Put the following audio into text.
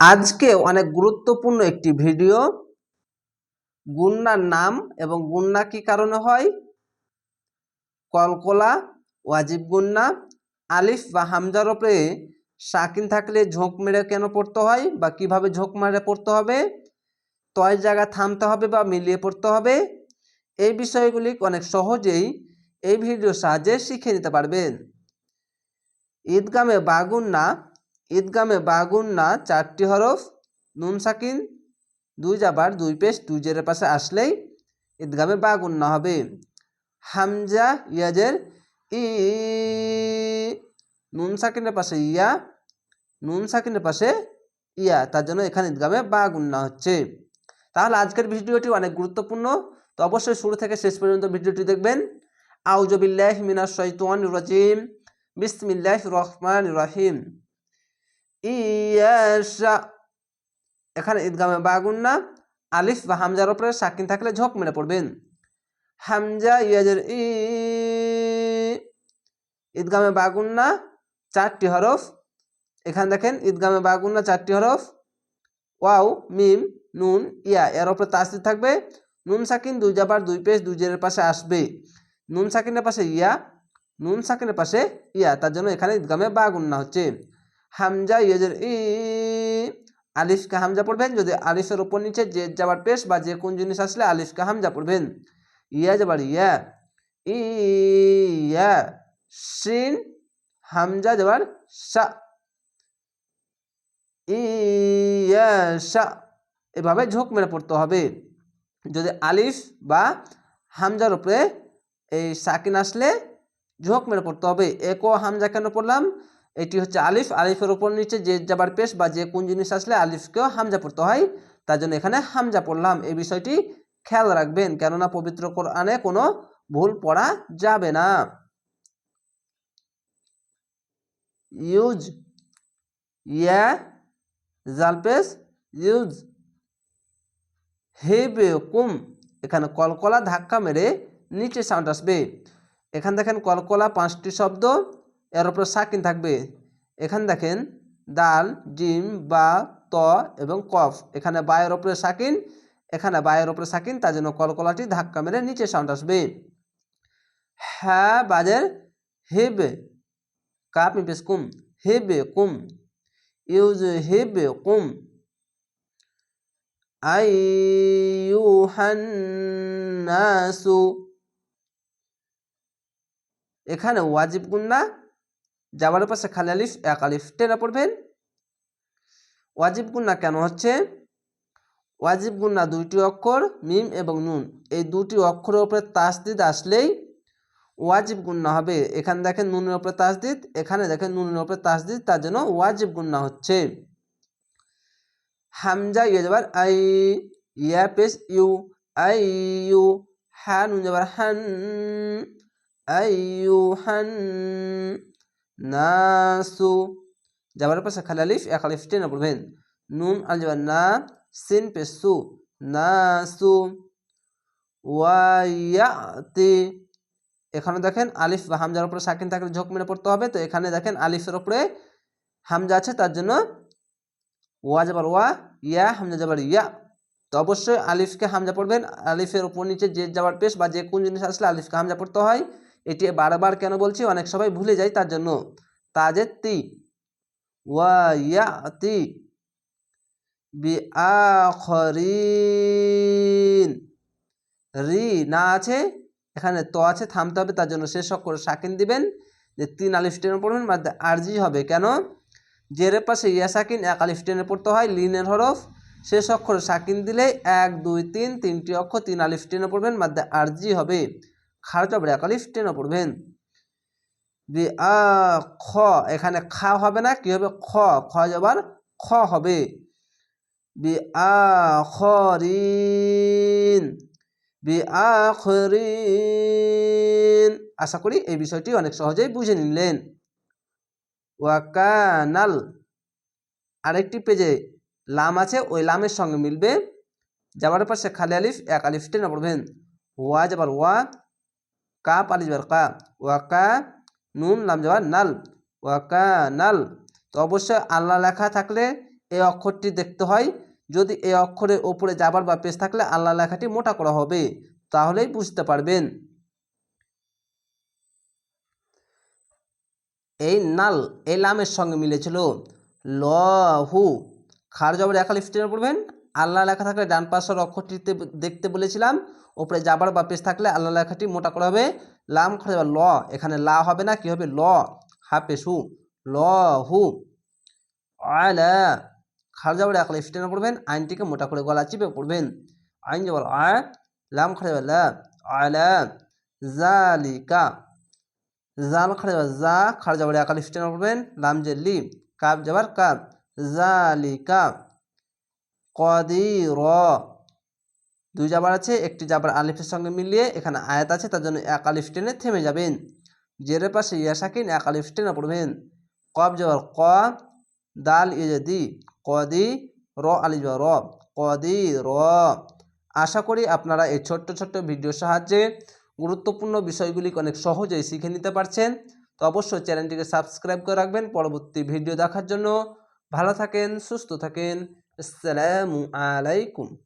আজকে অনেক গুরুত্বপূর্ণ একটি ভিডিও। গুন্নার নাম এবং গুন্না কি কারণে হয়? কলকলা, ওয়াজিব গুন্না, আলিফ বা হামজার ওপরে সাকিন থাকলে ঝোঁক মেরে কেন পড়তে হয় বা কীভাবে ঝোঁক মেরে পড়তে হবে? তয় জায়গা থামতে হবে বা মিলিয়ে পড়তে হবে? এই বিষয়গুলি অনেক সহজেই এই ভিডিওর সাহায্যে শিখে নিতে পারবেন। ঈদগামে বাগুন্না ঈদগামে বাগুন্না চারটি হরফ, নুন সাকিন, দুই জাবার, দুই পেশ, দুই জেরের পাশে আসলেই ঈদগামে বাগুন না হবে। হামজা, ইয়াজের ই, নুন সাকিনের পাশে ইয়া, নুন সাকিনের পাশে ইয়া, তার জন্য এখানে ঈদগামে বাগুন্না হচ্ছে। তাহলে আজকের ভিডিওটি অনেক গুরুত্বপূর্ণ, তো অবশ্যই শুরু থেকে শেষ পর্যন্ত ভিডিওটি দেখবেন। আউজবিল্লাহ মিনাশ শৈতান রাজিম বিসমিল্লাহ রহমান রহিম। ইয়াশা। এখানে ঈদগামে বাগুন্না আলিফ বা হামজার উপরে সাকিন থাকলে ঝোঁক মেরে পড়বেন। হামজা, ইয়াজের ই ঈদগামে বাগুন্না চারটি হরফ। এখানে দেখেন ঈদগামে বাগুন্না চারটি হরফ। ওয়াও, মিম, নুন, ইয়া, এর উপরে তাসিদ থাকবে। নুন সাকিন, দুই জাবার দুই পেশ, দুই জেরের পাশে আসবে। নুন সাকিনের পাশে ইয়া, নুন সাকিনের পাশে ইয়া, তার জন্য এখানে ঈদগামে বা গুন্না হচ্ছে। হামজা ইয়েজের ই, আলিফকে হামজা পড়বেন। যদি আলিফের উপর নিচে যে যাবার পেশ বা যে কোন জিনিস আসলে আলিফকে হামজা পড়বেন। ইয়া যাবার ইয়া ইয়া, সিন, হামজা যাবার সা ইয়া, সা, এভাবে ঝোঁক মেরে পড়তে হবে। যদি আলিফ বা হামজার উপরে এই সাকিন আসলে ঝোঁক মেরে পড়তে হবে। একো হামজা কেন পড়লাম? এটি হচ্ছে আলিফ। আলিফের উপর নিচে যে যাবার পেশ বা যে কোন জিনিস আসলে আলিফকেও হামজা পড়তে হয়। তার জন্য এখানে হামজা পড়লাম। এই বিষয়টি খেয়াল রাখবেন, কেননা পবিত্র কোরআনে কোনো ভুল পড়া যাবে না। ইউজ ইয়া জালপেস ইউজ হেবে কুম এখানে কলকলা ধাক্কা মেরে নিচে সাউন্ড আসবে। এখানে দেখেন কলকলা পাঁচটি শব্দ। এর উপরে সাকিন থাকবে। এখানে দেখেন, দাল জিম বা, ত এবং কফ। এখানে বায়ের ওপরে সাকিন, এখানে বায়ের ওপরে সাকিন, তার জন্য কলকলাটি ধাক্কা মেরে নিচে সাউন্ড আসবে। হ্যাঁ বাজের হেবে কাপ মিপেস কুম, হেবে কুম, ইউজ হেবে কুম। আইয়ুহান্নাসু। এখানে ওয়াজিব গুন্না যাওয়ার পাশে খালি আলিফ, এক আলিফ। টেনে পড়বেন। ওয়াজিব গুন্না কেন হচ্ছে? ওয়াজিব গুন্না দুইটি অক্ষর, মিম এবং নুন। এই দুটি অক্ষরের উপরে তাসদিদ আসলেই ওয়াজিব গুন্না হবে। এখানে দেখেন নুনের উপরে তাসদিদ, এখানে দেখেন নুনের উপরে তাসদিদ, তার জন্য ওয়াজিব গুন্না হচ্ছে। হামজা ইয়ে যাবার আই, ইয়া পেস ইউ, আই, ইউ হ্যা নুন যাবার হান আইয়ুহান নাসু যাবার পাশে খালি আলিফ এক আলিফ টেনে পড়বেন নুন আল যাবার না সিন পে সু নাসু ওয়াইয়াতি এখানে দেখেন আলিফ বা হামজার উপরে সাকিন থাকলে ঝোঁক মেরে পড়তে হবে তো এখানে দেখেন আলিফের উপরে হামজা আছে তার জন্য ওয়া যাবার ওয়া ইয়া হামজা যাবার ইয়া তো অবশ্যই আলিফকে হামজা পড়বেন আলিফের উপর নিচে যে যাবার পেশ বা যে কোন জিনিস আসলে আলিফকে হামজা পড়তে হয় এটি বারবার কেন বলছি? অনেক সবাই ভুলে যায় তার জন্য। তাজের তি ওয়াতি রি না আছে, এখানে তো আছে, থামতে হবে, তার জন্য শেষ অক্ষর সাকিন দিবেন। যে তিন আলিফ টেনে পড়বেন বা আরজি হবে। কেন? জেরের পাশে ইয়া সাকিন, এক আলিফ টেনে পড়তে হয়, লিনের হরফ। শেষ অক্ষর সাকিন দিলে এক, দুই, তিন, তিনটি অক্ষর তিন আলিফ টেনে পড়বেন মাদ্দে আরজি হবে। খার জবর এক আলিফ টেনে পড়বেন বি আ, খ, এখানে খা হবে না, কি হবে? খ খ যাবার খ হবে। Be a, খরিন be a, খরিন। আশা করি এই বিষয়টি অনেক সহজেই বুঝে নিলেন। ওয়াকানাল আরেকটি পেজে লাম আছে, ওই লামের সঙ্গে মিলবে। যাবার পাশে খালি আলিফ, এক আলিফ টেনে পড়বেন ওয়া যাবার, ওয়া কা ওয়া কা নুন লাম যাবার নাল। ওয়া কা নাল। তো অবশ্যই আল্লাহ লেখা থাকলে এই অক্ষরটি দেখতে হয়। যদি এই অক্ষরের ওপরে যাবার বা পেশ থাকলে আল্লাহ লেখাটি মোটা করা হবে। তাহলেই বুঝতে পারবেন। এই নাল, এই লামের সঙ্গে মিলেছিল ল, হু। খার জবর একালিফ টেনে পড়বেন। আল্লাহ লেখা থাকলে ডান পাশের অক্ষরটিতে দেখতে বলেছিলাম ওপরে যাবার বা পেশ থাকলে আল্লাহ লেখাটি মোটা করা হবে, লাম খার ল, এখানে লা হবে না, কি হবে? ল, হাফেসু, ল হু, আলা খার যাবার একালিফ টেনে পড়বেন, আইনটিকে মোটা করে গলা চিপে পড়বেন, আইন যাবার আ, লাম খার লা, আলা, জালিকা, জাল যাবার জা খাড়ে যাবার একাল স্টেন করবেন লাম যে লি কাব যাবার কাব জালিকা। কদি র দুই জাবার আছে, একটি জাবার আলিফের সঙ্গে মিলিয়ে এখানে আয়াত আছে, তার জন্য এক আলিফ টেনে থেমে যাবেন। জেরের পাশে ইয়াসাকিন এক আলিফ টেনে পড়বেন। কব যাবার ক, দাল ইয়ে দি কদি র আলি র কদি র আশা করি আপনারা এই ছোট্ট ছোট্ট ভিডিওর সাহায্যে গুরুত্বপূর্ণ বিষয়গুলি অনেক সহজেই শিখে নিতে পারছেন। তো অবশ্যই চ্যানেলটিকে সাবস্ক্রাইব করে রাখবেন। পরবর্তী ভিডিও দেখার জন্য ভালো থাকেন, সুস্থ থাকেন। السلام عليكم.